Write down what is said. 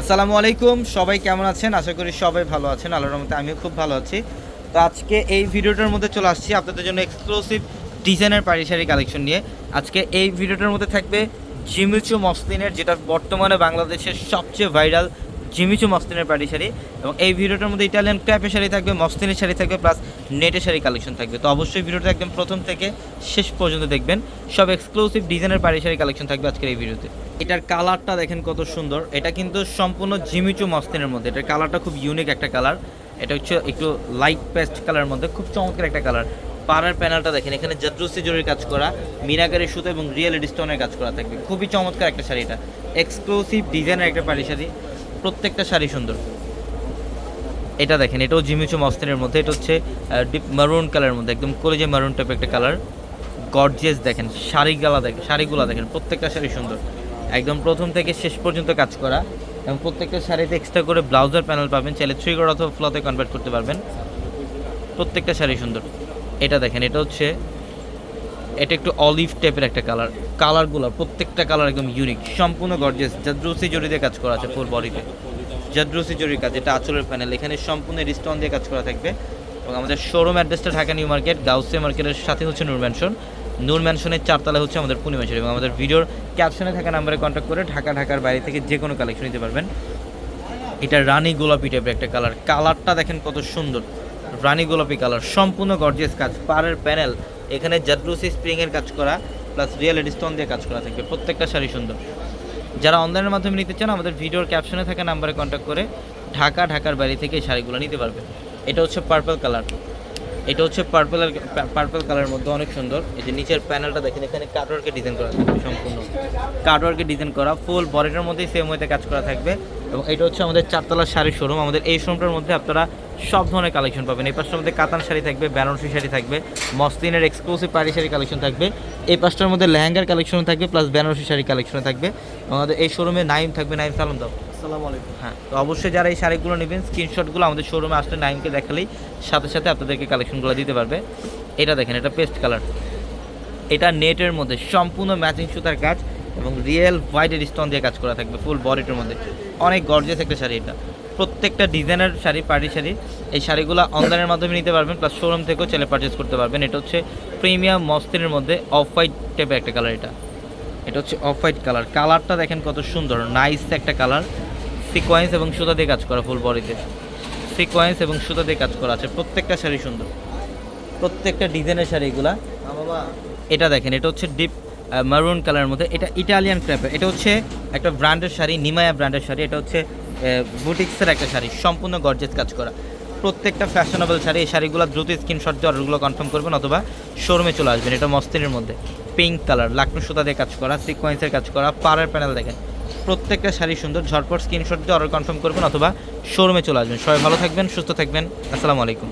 আসসালামু আলাইকুম, সবাই কেমন আছেন? আশা করি সবাই ভালো আছেন, আল্লাহর রহমতে আমিও খুব ভালো আছি। তো আজকে এই ভিডিওটার মধ্যে চলে আসছি আপনাদের জন্য এক্সক্লুসিভ ডিজাইনের পাড়ি শাড়ি কালেকশন নিয়ে। আজকে এই ভিডিওটার মধ্যে থাকবে জিমিচু মসলিনের, যেটা বর্তমানে বাংলাদেশের সবচেয়ে ভাইরাল জিমিচু মসলিনের পাড়ি শাড়ি এবং এই ভিডিওটার মধ্যে ইটালিয়ান ক্র্যাপের শাড়ি থাকবে মসলিনের শাড়ি থাকবে প্লাস নেটের শাড়ি কালেকশন থাকবে। তো অবশ্যই ভিডিওটা একদম প্রথম থেকে শেষ পর্যন্ত দেখবেন। সব এক্সক্লুসিভ ডিজাইনের পাড়ি শাড়ি কালেকশন থাকবে আজকের এই ভিডিওতে। এটার কালারটা দেখেন কত সুন্দর। এটা কিন্তু সম্পূর্ণ জিমিচু মস্তিনের মধ্যে। এটার কালারটা খুব ইউনিক একটা কালার এটা হচ্ছে একটু লাইট পেস্ট কালারের মধ্যে, খুব চমৎকার একটা কালার পাড়ার প্যানেলটা দেখেন, এখানে জাদ্রুসি জরির কাজ করা মিনাকারি সুতো এবং রিয়েল স্টোনের কাজ করা থাকবে। খুবই চমৎকার একটা শাড়ি এটা। এক্সক্লুসিভ ডিজাইনের একটা পাড়ি শাড়ি। প্রত্যেকটা শাড়ি সুন্দর। এটা দেখেন, এটাও জিমিচু মস্তিনের মধ্যে, এটা হচ্ছে ডিপ মারুন কালারের মধ্যে, একদম কলেজে মারুন টাইপের একটা কালার গর্জিয়াস দেখেন শাড়িগুলা দেখেন শাড়িগুলা দেখেন, প্রত্যেকটা শাড়ি সুন্দর। একদম প্রথম থেকে শেষ পর্যন্ত কাজ করা এবং প্রত্যেকটা শাড়িতে এক্সট্রা করে ব্লাউজার প্যানেল পাবেন, চাইলে থ্রি গড় অথবা ফ্লতে কনভার্ট করতে পারবেন। প্রত্যেকটা শাড়ি সুন্দর। এটা দেখেন, এটা হচ্ছে এটা একটু অলিভ টাইপের একটা কালার কালারগুলো প্রত্যেকটা কালার একদম ইউনিক সম্পূর্ণ গর্জিয়াস জাদ্রুসি জড়ি দিয়ে কাজ করা আছে ফুল বডিতে জাদ্রুসি জরির কাজ, এটা আঁচলের প্যানেল এখানে সম্পূর্ণ রিস্টন দিয়ে কাজ করা থাকবে। এবং আমাদের শোরুম অ্যাড্রেসটা ঢাকা নিউ মার্কেট, গাউসে মার্কেটের সাথে হচ্ছে নূর ম্যানশন নূর ম্যানশনের চারতলা হচ্ছে আমাদের পূর্ণিমা শাড়ি এবং আমাদের ভিডিওর ক্যাপশনে থাকা নাম্বারে কন্ট্যাক্ট করে ঢাকা, ঢাকার বাইরে থেকে যে কোনো কালেকশন নিতে পারবেন। এটা রানী গোলাপি টাইপের একটা কালার কালারটা দেখেন কত সুন্দর। রানী গোলাপি কালার সম্পূর্ণ গর্জিয়াস কাজ। পাড়ের প্যানেল এখানে জাদ্রুসি স্প্রিংয়ের কাজ করা প্লাস রিয়েল এডিস্টোন দিয়ে কাজ করা থাকবে। প্রত্যেকটা শাড়ি সুন্দর। যারা অনলাইনের মাধ্যমে নিতে চান, আমাদের ভিডিওর ক্যাপশনে থাকা নাম্বারে কন্ট্যাক্ট করে ঢাকা, ঢাকার বাড়ি থেকে এই শাড়িগুলো নিতে পারবেন। এটা হচ্ছে পার্পল কালার এটা হচ্ছে পার্পল পার্পল কালারের মধ্যে অনেক সুন্দর। এই যে নিচের প্যানেলটা দেখেন, এখানে কাটওয়ার্কে ডিজাইন করা থাকবে সম্পূর্ণ। কাটওয়ার্কে ডিজাইন করা ফুল বডিটার মধ্যেই সেম ওয়েতে কাজ করা থাকবে। এবং এটা হচ্ছে আমাদের চারতলা শাড়ির শোরুম আমাদের এই শোরুমটার মধ্যে আপনারা সব ধরনের কালেকশন পাবেন। এই পাশটার মধ্যে কাতান শাড়ি থাকবে, বেনারসি শাড়ি থাকবে, মসলিনের এক্সক্লুসিভ পাড়ি শাড়ি কালেকশন থাকবে। এই পাশটার মধ্যে লেহেঙ্গার কালেকশন থাকবে প্লাস বেনারসি শাড়ি কালেকশন থাকবে। আমাদের এই শোরুমে নাইম থাকবে, নাইম সালাম দাও। হ্যাঁ তো অবশ্যই যারা এই শাড়িগুলো নেবেন স্ক্রিনশটগুলো আমাদের শোরুমে আসলে নাইমকে দেখালেই সাথে সাথে আপনাদেরকে কালেকশনগুলো দিতে পারবে। এটা দেখেন, এটা পেস্ট কালার এটা নেটের মধ্যে সম্পূর্ণ ম্যাচিং সুতার কাজ এবং রিয়েল হোয়াইটের স্টোন দিয়ে কাজ করা থাকবে ফুল বডিটার মধ্যে। অনেক গর্জিয়াস একটা শাড়ি এটা। প্রত্যেকটা ডিজাইনের শাড়ি পার্টি শাড়ি, এই শাড়িগুলো অনলাইনের মাধ্যমে নিতে পারবেন প্লাস শোরুম থেকেও ছেলে পারচেস করতে পারবেন। এটা হচ্ছে প্রিমিয়াম মস্তিনের মধ্যে অফ হোয়াইট টাইপের একটা কালার এটা। এটা হচ্ছে অফ হোয়াইট কালার কালারটা দেখেন কত সুন্দর নাইস একটা কালার সিকোয়েন্স এবং সুতা দিয়ে কাজ করা ফুল বডিতে সিকোয়েন্স এবং সুতা দিয়ে কাজ করা আছে। প্রত্যেকটা শাড়ি সুন্দর। প্রত্যেকটা ডিজাইনের শাড়িগুলা এটা দেখেন এটা হচ্ছে ডিপ মারুন কালারের মধ্যে। এটা ইটালিয়ান ক্র্যাপের এটা হচ্ছে একটা ব্র্যান্ডের শাড়ি নিমায়া ব্র্যান্ডের শাড়ি। এটা হচ্ছে বুটিক্সের একটা শাড়ি। সম্পূর্ণ গর্জেস কাজ করা। প্রত্যেকটা ফ্যাশনেবল শাড়ি এই শাড়িগুলো দ্রুত স্ক্রিনশট দিয়ে অর্ডারগুলো কনফার্ম করবেন অথবা শোরুমে চলে আসবেন। এটা মস্তিনের মধ্যে। পিঙ্ক কালার লাকনু সুতা দিয়ে কাজ করা সিকোয়েন্সের কাজ করা পাড়ের প্যানেল দেখেন। প্রত্যেকটা শাড়ি সুন্দর ঝটপট স্ক্রিনশট দিয়ে অর্ডার কনফার্ম করবেন অথবা শোরুমে চলে আসবেন। সবাই ভালো থাকবেন, সুস্থ থাকবেন। আসসালামু আলাইকুম।